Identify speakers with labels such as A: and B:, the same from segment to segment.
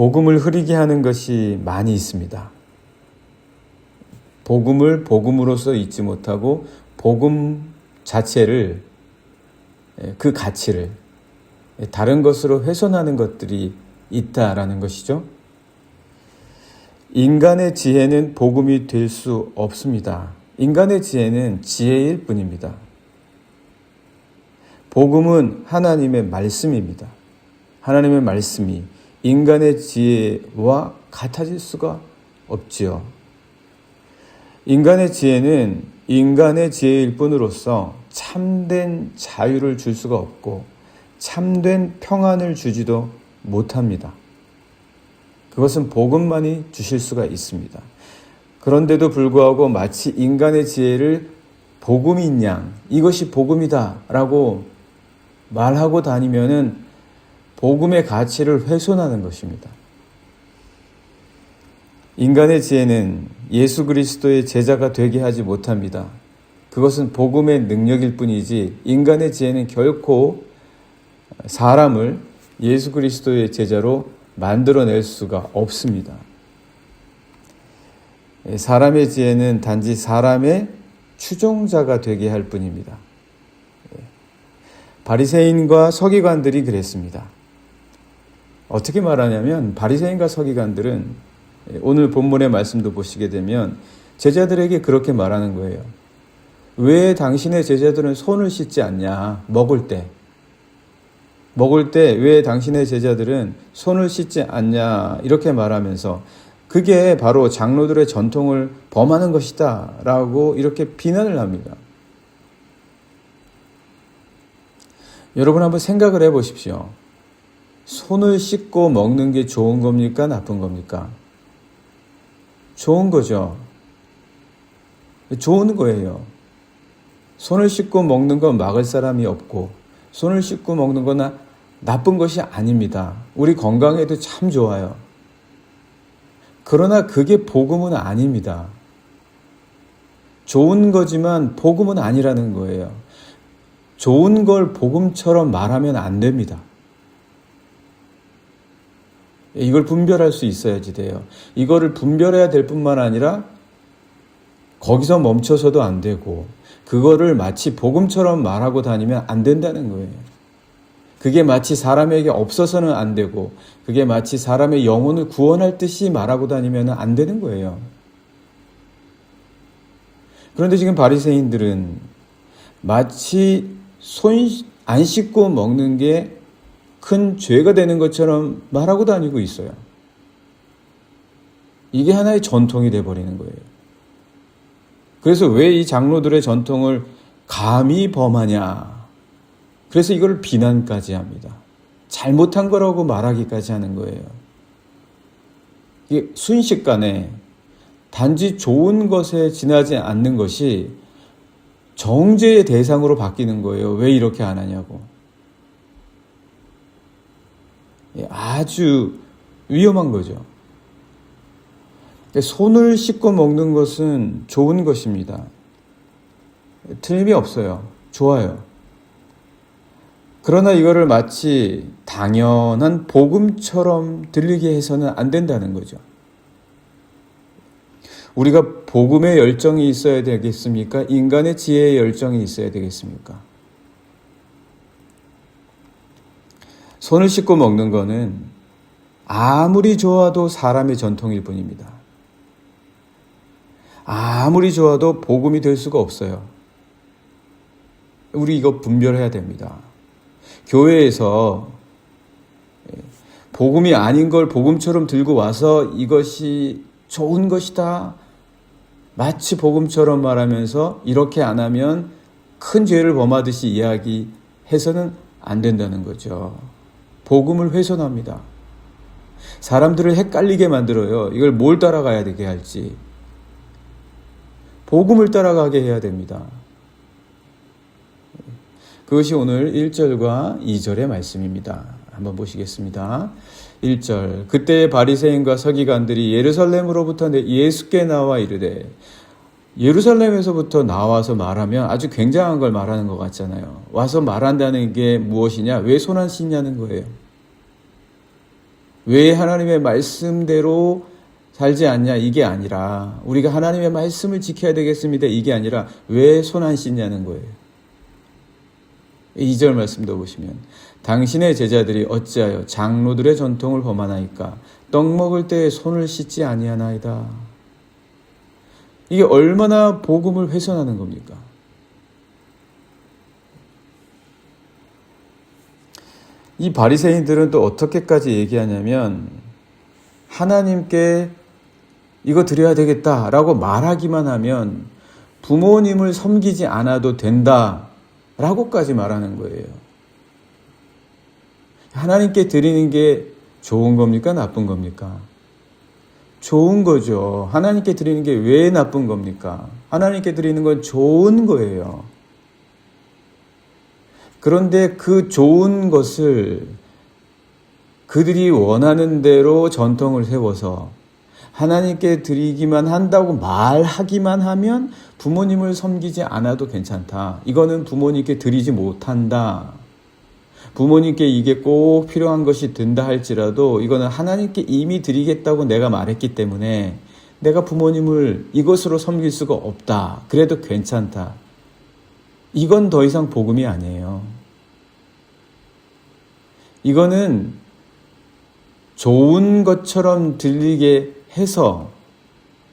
A: 복음을 흐리게 하는 것이 많이 있습니다. 복음을 복음으로서 잊지 못하고 복음 자체를 예, 그 가치를 다른 것으로 훼손하는 것들이 있다라는 것이죠. 인간의 지혜는 복음이 될 수 없습니다. 인간의 지혜는 지혜일 뿐입니다. 복음은 하나님의 말씀입니다. 하나님의 말씀이 인간의 지혜와 같아질 수가 없지요. 인간의 지혜는 인간의 지혜일 뿐으로서 참된 자유를 줄 수가 없고 참된 평안을 주지도 못합니다. 그것은 복음만이 주실 수가 있습니다. 그런데도 불구하고 마치 인간의 지혜를 복음인 양, 이것이 복음이다라고 말하고 다니면은 복음의 가치를 훼손하는 것입니다. 인간의 지혜는 예수 그리스도의 제자가 되게 하지 못합니다. 그것은 복음의 능력일 뿐이지 인간의 지혜는 결코 사람을 예수 그리스도의 제자로 만들어낼 수가 없습니다. 사람의 지혜는 단지 사람의 추종자가 되게 할 뿐입니다. 바리새인과 서기관들이 그랬습니다. 어떻게 말하냐면 바리새인과 서기관들은 오늘 본문의 말씀도 보시게 되면 제자들에게 그렇게 말하는 거예요. 왜 당신의 제자들은 손을 씻지 않냐? 먹을 때. 먹을 때 왜 당신의 제자들은 손을 씻지 않냐? 이렇게 말하면서 그게 바로 장로들의 전통을 범하는 것이다. 라고 이렇게 비난을 합니다. 여러분 한번 생각을 해 보십시오. 손을 씻고 먹는 게 좋은 겁니까? 나쁜 겁니까? 좋은 거죠. 좋은 거예요. 손을 씻고 먹는 건 막을 사람이 없고, 손을 씻고 먹는 건 나쁜 것이 아닙니다. 우리 건강에도 참 좋아요. 그러나 그게 복음은 아닙니다. 좋은 거지만 복음은 아니라는 거예요. 좋은 걸 복음처럼 말하면 안 됩니다. 이걸 분별할 수 있어야지 돼요. 이거를 분별해야 될 뿐만 아니라 거기서 멈춰서도 안 되고 그거를 마치 복음처럼 말하고 다니면 안 된다는 거예요. 그게 마치 사람에게 없어서는 안 되고 그게 마치 사람의 영혼을 구원할 듯이 말하고 다니면 안 되는 거예요. 그런데 지금 바리새인들은 마치 손 안 씻고 먹는 게 큰 죄가 되는 것처럼 말하고 다니고 있어요. 이게 하나의 전통이 돼 버리는 거예요. 그래서 왜 이 장로들의 전통을 감히 범하냐? 그래서 이걸 비난까지 합니다. 잘못한 거라고 말하기까지 하는 거예요. 이게 순식간에 단지 좋은 것에 지나지 않는 것이 정죄의 대상으로 바뀌는 거예요. 왜 이렇게 안 하냐고. 예, 아주 위험한 거죠. 손을 씻고 먹는 것은 좋은 것입니다. 틀림이 없어요. 좋아요. 그러나 이거를 마치 당연한 복음처럼 들리게 해서는 안 된다는 거죠. 우리가 복음의 열정이 있어야 되겠습니까? 인간의 지혜의 열정이 있어야 되겠습니까? 손을 씻고 먹는 거는 아무리 좋아도 사람의 전통일 뿐입니다. 아무리 좋아도 복음이 될 수가 없어요. 우리 이거 분별해야 됩니다. 교회에서 복음이 아닌 걸 복음처럼 들고 와서 이것이 좋은 것이다. 마치 복음처럼 말하면서 이렇게 안 하면 큰 죄를 범하듯이 이야기해서는 안 된다는 거죠. 복음을 훼손합니다. 사람들을 헷갈리게 만들어요. 이걸 뭘 따라가야 되게 할지. 복음을 따라가게 해야 됩니다. 그것이 오늘 1절과 2절의 말씀입니다. 한번 보시겠습니다. 1절 그때 바리새인과 서기관들이 예루살렘으로부터 예수께 나와 이르되 예루살렘에서부터 나와서 말하면 아주 굉장한 걸 말하는 것 같잖아요. 와서 말한다는 게 무엇이냐? 왜 손안 씻냐는 거예요. 왜 하나님의 말씀대로 살지 않냐 이게 아니라 우리가 하나님의 말씀을 지켜야 되겠습니다 이게 아니라 왜 손 안 씻냐는 거예요. 2절 말씀도 보시면 당신의 제자들이 어찌하여 장로들의 전통을 범하나이까 떡 먹을 때에 손을 씻지 아니하나이다. 이게 얼마나 복음을 훼손하는 겁니까? 이 바리새인들은 또 어떻게까지 얘기하냐면 하나님께 이거 드려야 되겠다라고 말하기만 하면 부모님을 섬기지 않아도 된다라고까지 말하는 거예요. 하나님께 드리는 게 좋은 겁니까? 나쁜 겁니까? 좋은 거죠. 하나님께 드리는 게 왜 나쁜 겁니까? 하나님께 드리는 건 좋은 거예요. 그런데 그 좋은 것을 그들이 원하는 대로 전통을 세워서 하나님께 드리기만 한다고 말하기만 하면 부모님을 섬기지 않아도 괜찮다. 이거는 부모님께 드리지 못한다. 부모님께 이게 꼭 필요한 것이 된다 할지라도 이거는 하나님께 이미 드리겠다고 내가 말했기 때문에 내가 부모님을 이것으로 섬길 수가 없다. 그래도 괜찮다. 이건 더 이상 복음이 아니에요. 이거는 좋은 것처럼 들리게 해서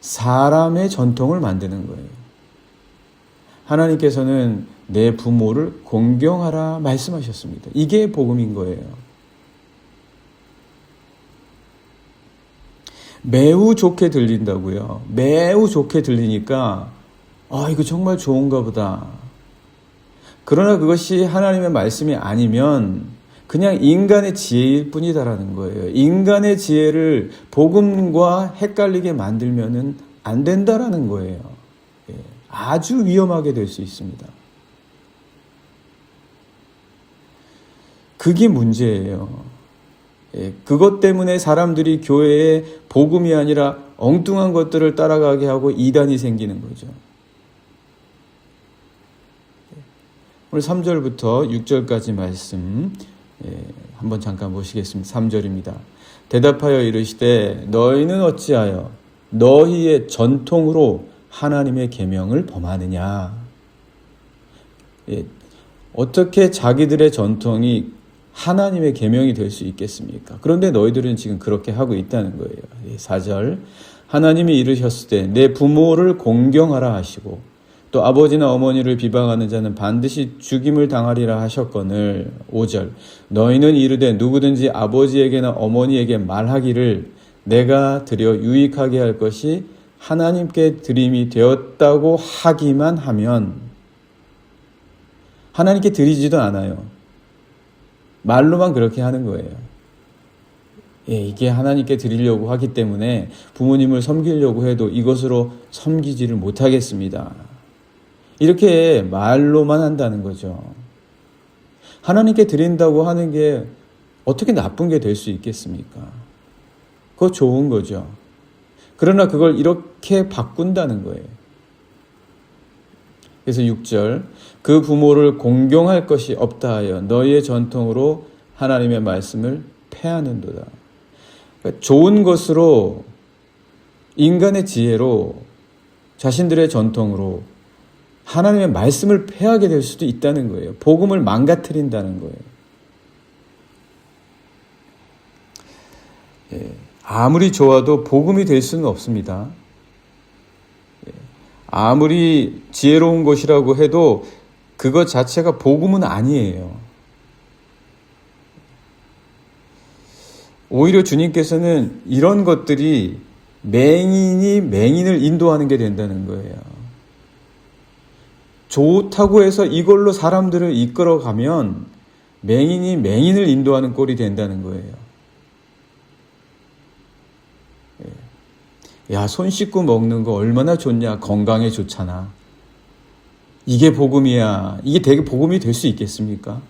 A: 사람의 전통을 만드는 거예요. 하나님께서는 내 부모를 공경하라 말씀하셨습니다. 이게 복음인 거예요. 매우 좋게 들린다고요. 매우 좋게 들리니까 아, 이거 정말 좋은가 보다. 그러나 그것이 하나님의 말씀이 아니면 그냥 인간의 지혜일 뿐이다라는 거예요. 인간의 지혜를 복음과 헷갈리게 만들면은 안 된다라는 거예요. 예, 아주 위험하게 될 수 있습니다. 그게 문제예요. 예, 그것 때문에 사람들이 교회에 복음이 아니라 엉뚱한 것들을 따라가게 하고 이단이 생기는 거죠. 오늘 3절부터 6절까지 말씀 예, 한번 잠깐 보시겠습니다. 3절입니다. 대답하여 이르시되 너희는 어찌하여 너희의 전통으로 하나님의 계명을 범하느냐? 예, 어떻게 자기들의 전통이 하나님의 계명이 될 수 있겠습니까? 그런데 너희들은 지금 그렇게 하고 있다는 거예요. 4절 하나님이 이르셨을 때 내 부모를 공경하라 하시고 또 아버지나 어머니를 비방하는 자는 반드시 죽임을 당하리라 하셨거늘 5절 너희는 이르되 누구든지 아버지에게나 어머니에게 말하기를 내가 드려 유익하게 할 것이 하나님께 드림이 되었다고 하기만 하면 하나님께 드리지도 않아요. 말로만 그렇게 하는 거예요. 예, 이게 하나님께 드리려고 하기 때문에 부모님을 섬기려고 해도 이것으로 섬기지를 못하겠습니다. 이렇게 말로만 한다는 거죠. 하나님께 드린다고 하는 게 어떻게 나쁜 게 될 수 있겠습니까? 그거 좋은 거죠. 그러나 그걸 이렇게 바꾼다는 거예요. 그래서 6절 그 부모를 공경할 것이 없다 하여 너희의 전통으로 하나님의 말씀을 패하는도다. 그러니까 좋은 것으로 인간의 지혜로 자신들의 전통으로 하나님의 말씀을 패하게 될 수도 있다는 거예요. 복음을 망가뜨린다는 거예요. 예, 아무리 좋아도 복음이 될 수는 없습니다. 예, 아무리 지혜로운 것이라고 해도 그것 자체가 복음은 아니에요. 오히려 주님께서는 이런 것들이 맹인이 맹인을 인도하는 게 된다는 거예요. 좋다고 해서 이걸로 사람들을 이끌어가면 맹인이 맹인을 인도하는 꼴이 된다는 거예요. 예. 야, 손 씻고 먹는 거 얼마나 좋냐. 건강에 좋잖아. 이게 복음이야. 이게 되게 복음이 될 수 있겠습니까?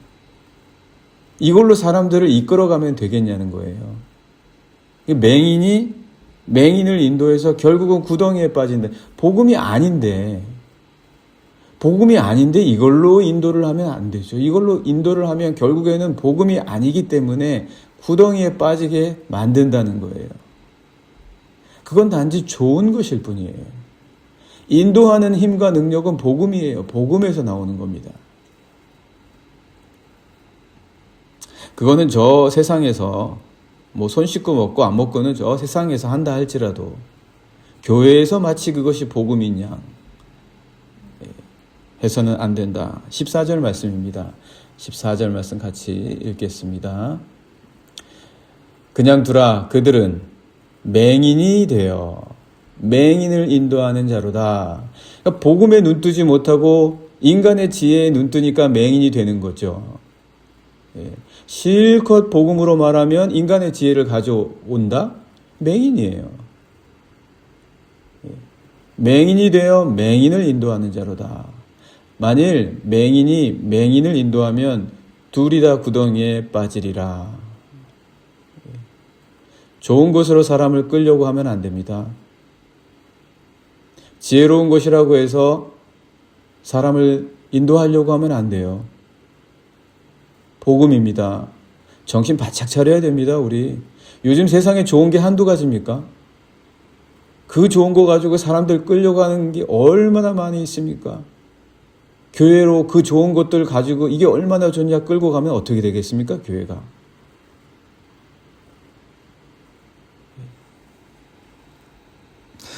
A: 이걸로 사람들을 이끌어가면 되겠냐는 거예요. 맹인이 맹인을 인도해서 결국은 구덩이에 빠진다. 복음이 아닌데 복음이 아닌데 이걸로 인도를 하면 안 되죠. 이걸로 인도를 하면 결국에는 복음이 아니기 때문에 구덩이에 빠지게 만든다는 거예요. 그건 단지 좋은 것일 뿐이에요. 인도하는 힘과 능력은 복음이에요. 복음에서 나오는 겁니다. 그거는 저 세상에서 뭐 손 씻고 먹고 안 먹고는 저 세상에서 한다 할지라도 교회에서 마치 그것이 예, 해서는 안 된다. 14절 말씀입니다. 14절 말씀 같이 읽겠습니다. 그냥 두라 그들은 맹인이 되어 맹인을 인도하는 자로다. 그러니까 복음에 눈뜨지 못하고 인간의 지혜에 눈뜨니까 맹인이 되는 거죠. 예. 실컷 복음으로 말하면 인간의 지혜를 가져온다? 맹인이에요. 예. 맹인이 되어 맹인을 인도하는 자로다. 만일 맹인이 맹인을 인도하면 둘이 다 구덩이에 빠지리라. 예. 좋은 곳으로 사람을 끌려고 하면 안 됩니다. 지혜로운 것이라고 해서 사람을 인도하려고 하면 안 돼요. 복음입니다. 정신 바짝 차려야 됩니다, 우리. 요즘 세상에 좋은 게 한두 가지입니까? 그 좋은 거 가지고 사람들 끌려가는 게 얼마나 많이 있습니까? 교회로 그 좋은 것들 가지고 이게 얼마나 좋냐 끌고 가면 어떻게 되겠습니까, 교회가?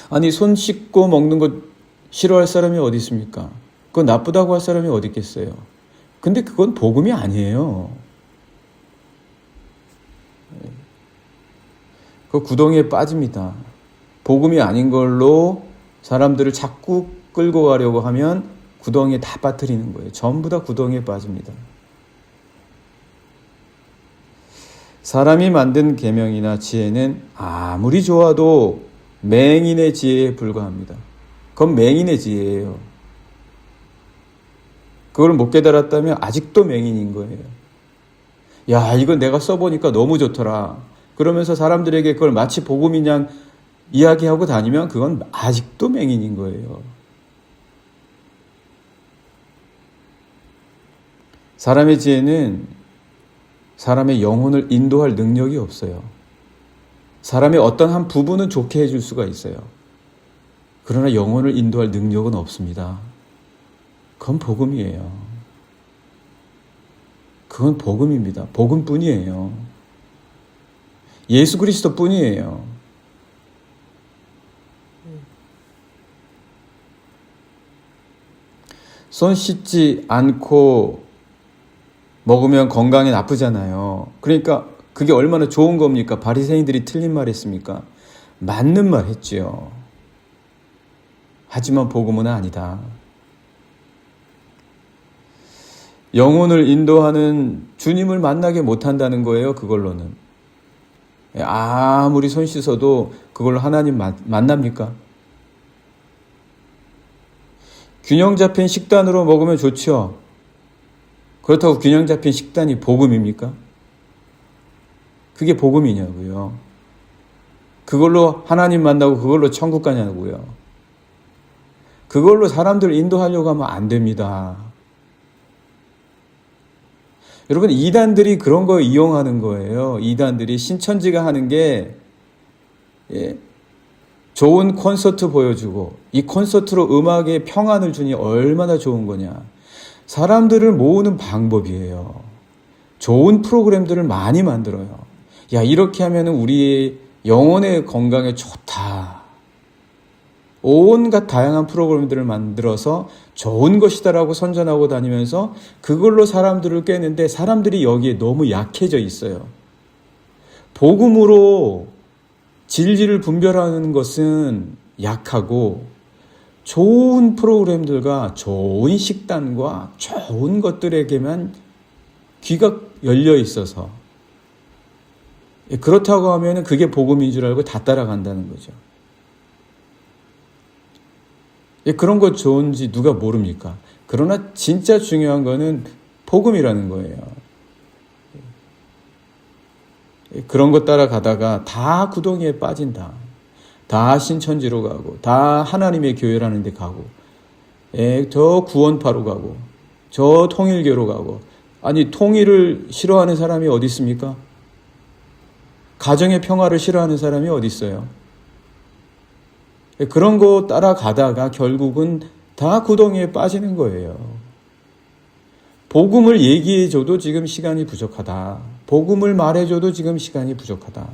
A: 아니 손 씻고 먹는 것 싫어할 사람이 어디 있습니까? 그건 나쁘다고 할 사람이 어디 있겠어요? 근데 그건 복음이 아니에요. 그 구덩이에 빠집니다. 복음이 아닌 걸로 사람들을 자꾸 끌고 가려고 하면 구덩이에 다 빠뜨리는 거예요. 전부 다 구덩이에 빠집니다. 사람이 만든 계명이나 지혜는 아무리 좋아도 맹인의 지혜에 불과합니다. 그건 맹인의 지혜예요. 그걸 못 깨달았다면 아직도 맹인인 거예요. 야, 이건 내가 써보니까 너무 좋더라. 그러면서 사람들에게 그걸 마치 복음인 양 이야기하고 다니면 그건 아직도 맹인인 거예요. 사람의 지혜는 사람의 영혼을 인도할 능력이 없어요. 사람의 어떤 한 부분은 좋게 해줄 수가 있어요. 그러나 영혼을 인도할 능력은 없습니다. 그건 복음이에요. 그건 복음입니다. 복음뿐이에요. 예수 그리스도 뿐이에요. 손 씻지 않고 먹으면 건강에 나쁘잖아요. 그러니까 그게 얼마나 좋은 겁니까? 바리새인들이 틀린 말 했습니까? 맞는 말 했지요. 하지만 복음은 아니다. 영혼을 인도하는 주님을 만나게 못한다는 거예요, 그걸로는. 아무리 손 씻어도 그걸로 하나님 만납니까? 균형 잡힌 식단으로 먹으면 좋죠. 그렇다고 균형 잡힌 식단이 복음입니까? 그게 복음이냐고요. 그걸로 하나님 만나고 그걸로 천국 가냐고요. 그걸로 사람들 인도하려고 하면 안 됩니다. 여러분, 이단들이 그런 거 이용하는 거예요. 이단들이 신천지가 하는 게, 예, 좋은 콘서트 보여주고, 이 콘서트로 음악에 평안을 주니 얼마나 좋은 거냐. 사람들을 모으는 방법이에요. 좋은 프로그램들을 많이 만들어요. 야, 이렇게 하면 우리의 영혼의 건강에 좋다. 온갖 다양한 프로그램들을 만들어서 좋은 것이다라고 선전하고 다니면서 그걸로 사람들을 깨는데 사람들이 여기에 너무 약해져 있어요. 복음으로 진리를 분별하는 것은 약하고 좋은 프로그램들과 좋은 식단과 좋은 것들에게만 귀가 열려 있어서 예, 그렇다고 하면 그게 복음인 줄 알고 다 따라간다는 거죠. 예, 그런 것 좋은지 누가 모릅니까? 그러나 진짜 중요한 거는 복음이라는 거예요. 예, 그런 것 따라가다가 다 구덩이에 빠진다. 다 신천지로 가고, 다 하나님의 교회라는 데 가고, 저 구원파로 가고, 저 통일교로 가고, 아니, 통일을 싫어하는 사람이 어디 있습니까? 가정의 평화를 싫어하는 사람이 어디 있어요? 그런 거 따라가다가 결국은 다 구덩이에 빠지는 거예요. 복음을 얘기해줘도 지금 시간이 부족하다. 복음을 말해줘도 지금 시간이 부족하다.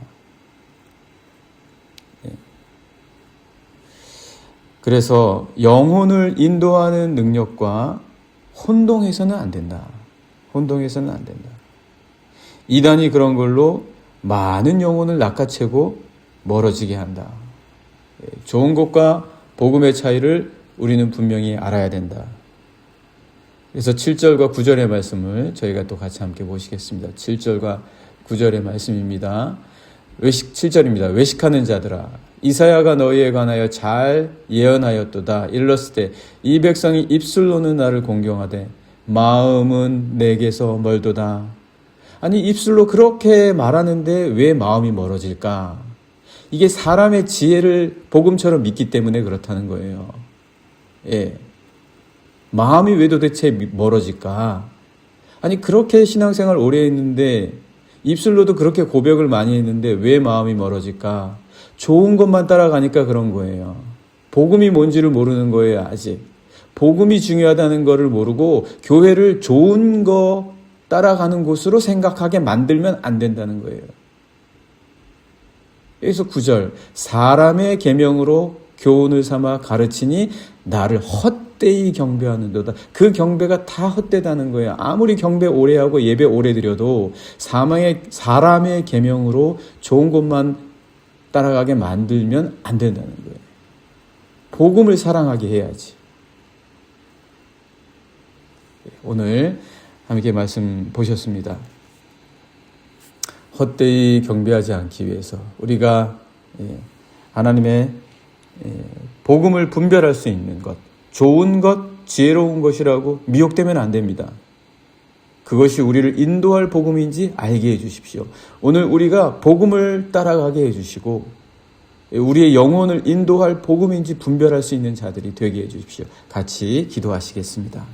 A: 그래서 영혼을 인도하는 능력과 혼동해서는 안 된다. 혼동해서는 안 된다. 이단이 그런 걸로 많은 영혼을 낚아채고 멀어지게 한다. 예, 좋은 것과 복음의 차이를 우리는 분명히 알아야 된다. 그래서 7절과 9절의 말씀을 저희가 또 같이 함께 보시겠습니다. 7절과 9절의 말씀입니다. 외식 7절입니다. 외식하는 자들아 이사야가 너희에 관하여 잘 예언하였도다. 일렀을 때이 백성이 입술로는 나를 공경하되 마음은 내게서 멀도다. 아니 입술로 그렇게 말하는데 왜 마음이 멀어질까? 이게 사람의 지혜를 복음처럼 믿기 때문에 그렇다는 거예요. 예. 마음이 왜 도대체 멀어질까? 아니 그렇게 신앙생활 오래 했는데 입술로도 그렇게 고백을 많이 했는데 왜 마음이 멀어질까? 좋은 것만 따라가니까 그런 거예요. 복음이 뭔지를 모르는 거예요, 아직. 복음이 중요하다는 것을 모르고 교회를 좋은 거 따라가는 곳으로 생각하게 만들면 안 된다는 거예요. 여기서 9절 사람의 계명으로 교훈을 삼아 가르치니 나를 헛되이 경배하는도다. 그 경배가 다 헛되다는 거예요. 아무리 경배 오래 하고 예배 오래 드려도 사망의 사람의 계명으로 좋은 것만 따라가게 만들면 안 된다는 거예요. 복음을 사랑하게 해야지. 오늘 함께 말씀 보셨습니다. 헛되이 경배하지 않기 위해서 우리가 예, 하나님의 예, 복음을 분별할 수 있는 것, 좋은 것, 지혜로운 것이라고 미혹되면 안 됩니다. 그것이 우리를 인도할 복음인지 알게 해 주십시오. 오늘 우리가 복음을 따라가게 해 주시고 우리의 영혼을 인도할 복음인지 분별할 수 있는 자들이 되게 해 주십시오. 같이 기도하시겠습니다.